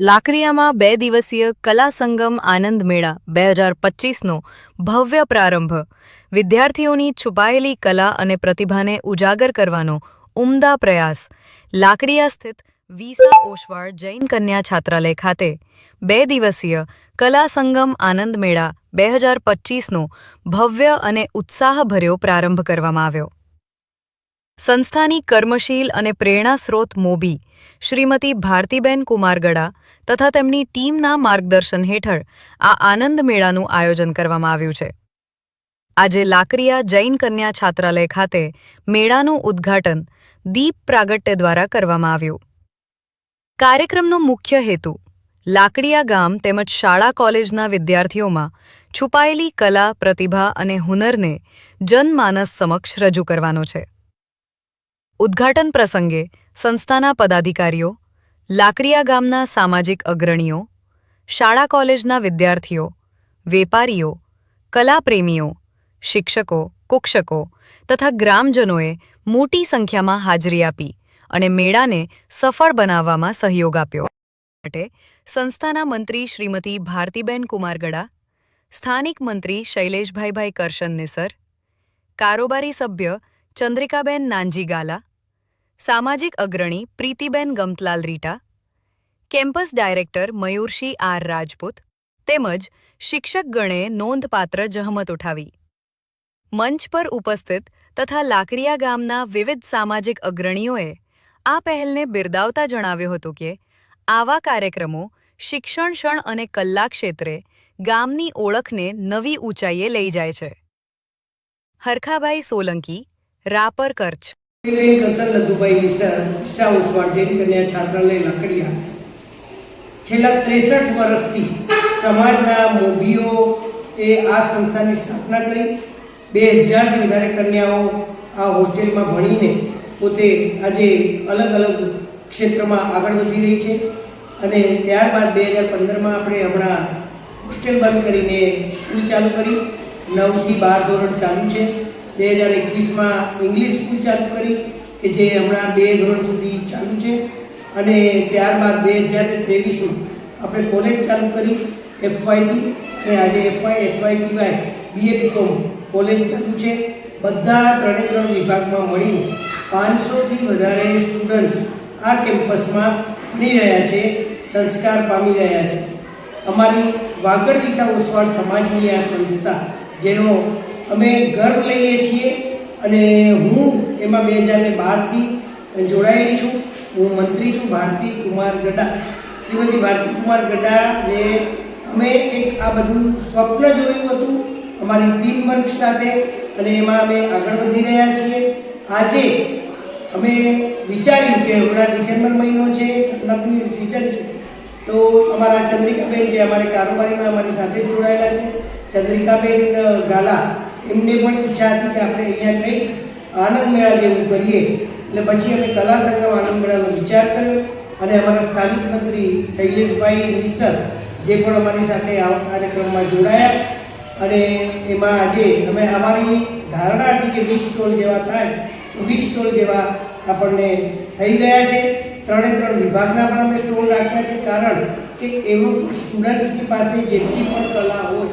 લાકરિયામાં બે દિવસીય કલા સંગમ આનંદ મેળા બે હજાર પચીસનો ભવ્ય પ્રારંભ. વિદ્યાર્થીઓની છુપાયેલી કલા અને પ્રતિભાને ઉજાગર કરવાનો ઉમદા પ્રયાસ. લાકડિયા સ્થિત વિસા ઓશવાળ જૈન કન્યા છાત્રાલય ખાતે બે દિવસીય કલા સંગમ આનંદ મેળા બે હજાર પચીસનો ભવ્ય અને ઉત્સાહભર્યો પ્રારંભ કરવામાં આવ્યો. સંસ્થાની કર્મશીલ અને પ્રેરણા સ્ત્રોત મોભી શ્રીમતી ભારતીબેન કુમારગડા તથા તેમની ટીમના માર્ગદર્શન હેઠળ આ આનંદ મેળાનું આયોજન કરવામાં આવ્યું છે. આજે લાકરિયા જૈન કન્યા છાત્રાલય ખાતે મેળાનું ઉદ્ઘાટન દીપ પ્રાગટ્ય દ્વારા કરવામાં આવ્યું. કાર્યક્રમનો મુખ્ય હેતુ લાકડિયા ગામ તેમજ શાળા કોલેજના વિદ્યાર્થીઓમાં છુપાયેલી કલા, પ્રતિભા અને હુનરને જનમાનસ સમક્ષ રજૂ કરવાનો છે. ઉદ્ઘાટન પ્રસંગે સંસ્થાના પદાધિકારીઓ, લાકરિયા ગામના સામાજિક અગ્રણીઓ, શાળા કોલેજના વિદ્યાર્થીઓ, વેપારીઓ, કલાપ્રેમીઓ, શિક્ષકો, કુક્ષકો તથા ગ્રામજનોએ મોટી સંખ્યામાં હાજરી આપી અને મેળાને સફળ બનાવવામાં સહયોગ આપ્યો. માટે સંસ્થાના મંત્રી શ્રીમતી ભારતીબેન કુમારગડા, સ્થાનિક મંત્રી શૈલેષભાઈભાઈ કરશનને સર, કારોબારી સભ્ય ચંદ્રિકાબેન નાનજીગાલા સામાજિક અગ્રણી Pritiben Gamatlal Rita, campus director Mayurshi R Rajput તેમજ શિક્ષકગણે નોંધપાત્ર જહમત ઉઠાવી. મંચ પર ઉપસ્થિત તથા લાકડીયા ગામના વિવિધ સામાજિક અગ્રણીઓએ આ પહેલને બિરદાવતા જણાવ્યું હતું કે, આવા કાર્યક્રમો શિક્ષણ ક્ષણ અને કલા ક્ષેત્રે ગામની ઓળખને નવી ઊંચાઈએ લઈ જાય છે. હરખાભાઈ સોલંકી, રાપર કરછ કરસન લધુભાઈ વિસર જૈન કન્યા છાત્રાલય લાકડિયા. છેલ્લા ત્રેસઠ વર્ષથી સમાજના મોભીઓ આ સંસ્થાની સ્થાપના કરી. બે હજારથી વધારે કન્યાઓ આ હોસ્ટેલમાં ભણીને પોતે આજે અલગ અલગ ક્ષેત્રમાં આગળ વધી રહી છે. અને ત્યારબાદ બે હજાર પંદરમાં આપણે હમણાં હોસ્ટેલ બંધ કરીને સ્કૂલ ચાલુ કરી. નવથી બાર ધોરણ ચાલુ છે. બે હજાર એકવીસમાં ઇંગ્લિશ સ્કૂલ ચાલુ કરી, કે જે હમણાં બે ધોરણ સુધી ચાલુ છે. અને ત્યારબાદ બે હજાર ત્રેવીસમાં આપણે કોલેજ ચાલુ કરી એફવાયથી અને આજે FY SY TY BA BCom college ચાલુ છે. બધા ત્રણે ત્રણ વિભાગમાં મળીને પાંચસોથી વધારે સ્ટુડન્ટ્સ આ કેમ્પસમાં ભણી રહ્યા છે, સંસ્કાર પામી રહ્યા છે. અમારી વાગડ વિસા ઓસવાળ સમાજની આ સંસ્થા, જેનો અમે ઘર લઈએ છીએ અને હું એમાં બે હજાર ને બારથી જોડાયેલી છું. હું મંત્રી છું ભારતી કુમાર ગડા શ્રીમતી ભારતી કુમાર ગડા જે અમે એક આ બધું સ્વપ્ન જોયું હતું અમારી ટીમ વર્ક સાથે અને એમાં અમે આગળ વધી રહ્યા છીએ. આજે અમે વિચાર્યું કે હમણાં ડિસેમ્બર મહિનો છે, ઠંડકની સિઝન છે, તો અમારા ચંદ્રિકાબેન જે અમારી કારોબારીમાં અમારી સાથે જ જોડાયેલા છે. ચંદ્રિકાબેન ગાલા એમને પણ ઈચ્છા હતી કે આપણે અહીંયા કંઈક આનંદ મેળા જેવું કરીએ. એટલે પછી અમે કલા સંગમ આનંદ મેળાનો વિચાર કર્યો અને અમારા સ્થાનિક મંત્રી શૈલેષભાઈ નિસર જે પણ અમારી સાથે આવા કાર્યક્રમમાં જોડાયા અને એમાં આજે અમે અમારી ધારણા હતી કે વીસ સ્ટોલ જેવા થાય તો વીસ સ્ટોલ જેવા આપણને થઈ ગયા છે. ત્રણે ત્રણ વિભાગના પણ અમે સ્ટોલ રાખ્યા છે. કારણ કે એવું સ્ટુડન્ટ્સની પાસે જેટલી પણ કલા હોય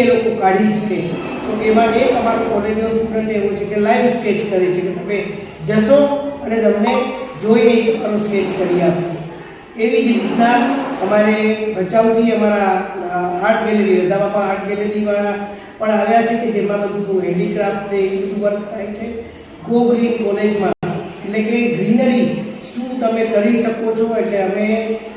એ લોકો કાઢી શકે. તો એમાં એક અમારો કોલેજનો સ્ટુડન્ટ એવો છે કે લાઈવ સ્કેચ કરે છે કે તમે જશો અને તમને જોઈને તમારો સ્કેચ કરી આપશે. એવી જ રીતના અમારે ભચાઉથી અમારા આર્ટ ગેલેરી રદાબાપા આર્ટ ગેલેરીવાળા પણ આવ્યા છે કે જેમાં બધું હેન્ડીક્રાફ્ટ ને એ બધું વર્ક થાય છે. ગો ગ્રીન કોલેજમાં એટલે કે ગ્રીનરી શું તમે કરી શકો છો? એટલે અમે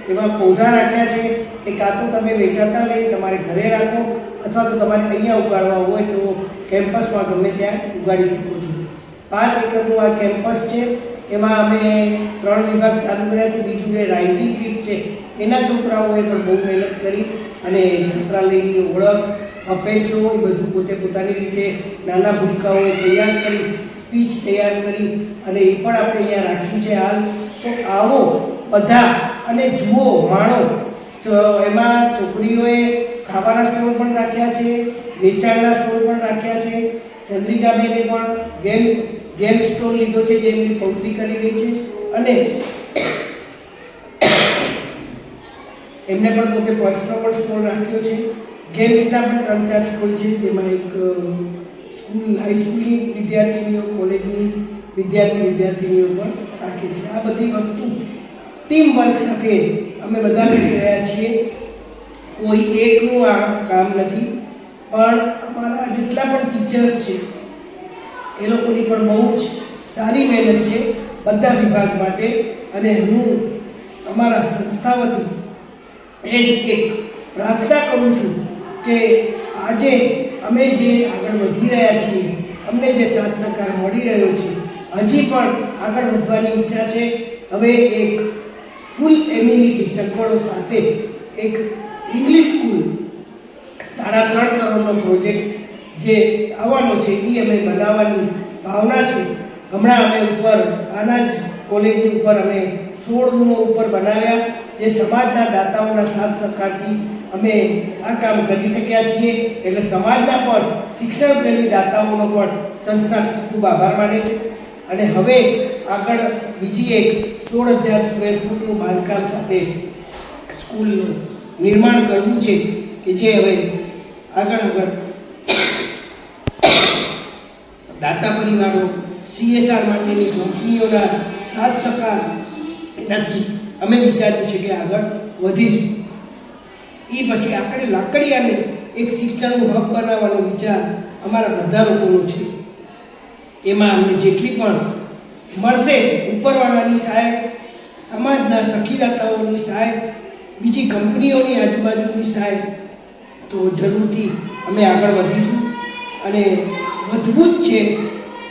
એમાં પૌધા રાખ્યા છે કે કાં તો તમે વેચાતા લઈ તમારે ઘરે રાખો અથવા તો તમારે અહીંયા ઉગાડવા હોય તો કેમ્પસમાં ગમે ત્યાં ઉગાડી શકો છો. પાંચ એકરનું આ કેમ્પસ છે. એમાં અમે ત્રણ વિભાગ ચાલુ કર્યા છે. બીજું જે રાઇઝિંગ કિડ્સ છે, એના છોકરાઓએ પણ બહુ મહેનત કરી અને છાત્રાલયની ઓળખ, અપેક્ષો એ બધું પોતે પોતાની રીતે નાના ભૂલકાઓએ તૈયાર કરી સ્પીચ તૈયાર કરી અને એ પણ આપણે અહીંયા રાખ્યું છે હાલ. તો આવો બધા અને જુઓ, માણો એમાં છોકરીઓએ ખાવાના સ્ટોલ પણ રાખ્યા છે, વેચાણના સ્ટોલ પણ રાખ્યા છે. ચંદ્રિકાબેને પણ ગેમ ગેમ સ્ટોલ લીધો છે જે એમની પૌત્રી કરી રહી છે. અને એમને પણ પોતે પર્સનો પણ સ્ટોલ રાખ્યો છે. ગેમ્સના પણ ત્રણ ચાર સ્કૂલ છે. તેમાં એક સ્કૂલ હાઈસ્કૂલની વિદ્યાર્થીનીઓ, કોલેજની વિદ્યાર્થી વિદ્યાર્થીનીઓ પણ રાખે છે. આ બધી વસ્તુ ટીમ વર્ક સાથે અમે બધા કરી રહ્યા છીએ. કોઈ એકનું આ કામ નથી, પણ અમારા જેટલા પણ ટીચર્સ છે, એ લોકોની પણ બહુ જ સારી મહેનત છે બધા વિભાગ માટે. અને હું અમારા સંસ્થા વતી એ જ એક પ્રાર્થના કરું છું કે આજે અમે જે આગળ વધી રહ્યા છીએ, અમને જે સાથ સહકાર મળી રહ્યો છે, હજી પણ આગળ વધવાની ઈચ્છા છે. હવે એક ફૂલ એમ્યુનિટી સગવડો સાથે એક ઇંગ્લિશ સ્કૂલ સાડા ત્રણ કરોડનો પ્રોજેક્ટ જે આવવાનો છે એ અમે બનાવવાની ભાવના છે. હમણાં અમે ઉપર, આના જ કોલેજની ઉપર અમે સોળ રૂમો ઉપર બનાવ્યા, જે સમાજના દાતાઓના સાથ સહકારથી અમે આ કામ કરી શક્યા છીએ. એટલે સમાજના પણ શિક્ષણ પ્રેમી દાતાઓનો પણ સંસ્થા ખૂબ આભાર માને છે. અને હવે આગળ બીજી એક સોળ હજાર સ્ક્વેર ફૂટનું બાંધકામ સાથે સ્કૂલનું નિર્માણ કરવું છે કે જે હવે આગળ આગળ દાતા પરિવારો સીએસઆર માટેની કંપનીઓના સાથ સકાર એનાથી અમે વિચાર્યું છે કે આગળ વધીશું. એ પછી આપણે લાકડિયાને એક શિક્ષણનું હબ બનાવવાનો વિચાર અમારા બધા લોકોનો છે. એમાં અમને જેટલી પણ મળશે ઉપરવાળાની સહાય સમાજના સખીદાતાઓની સહાય બીજી કંપનીઓની આજુબાજુની સહાય તો જરૂરથી અમે આગળ વધીશું અને વધવું જ છે,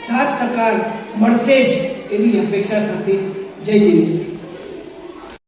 સાથ સહકાર મળશે જ એવી અપેક્ષા સાથે જય જય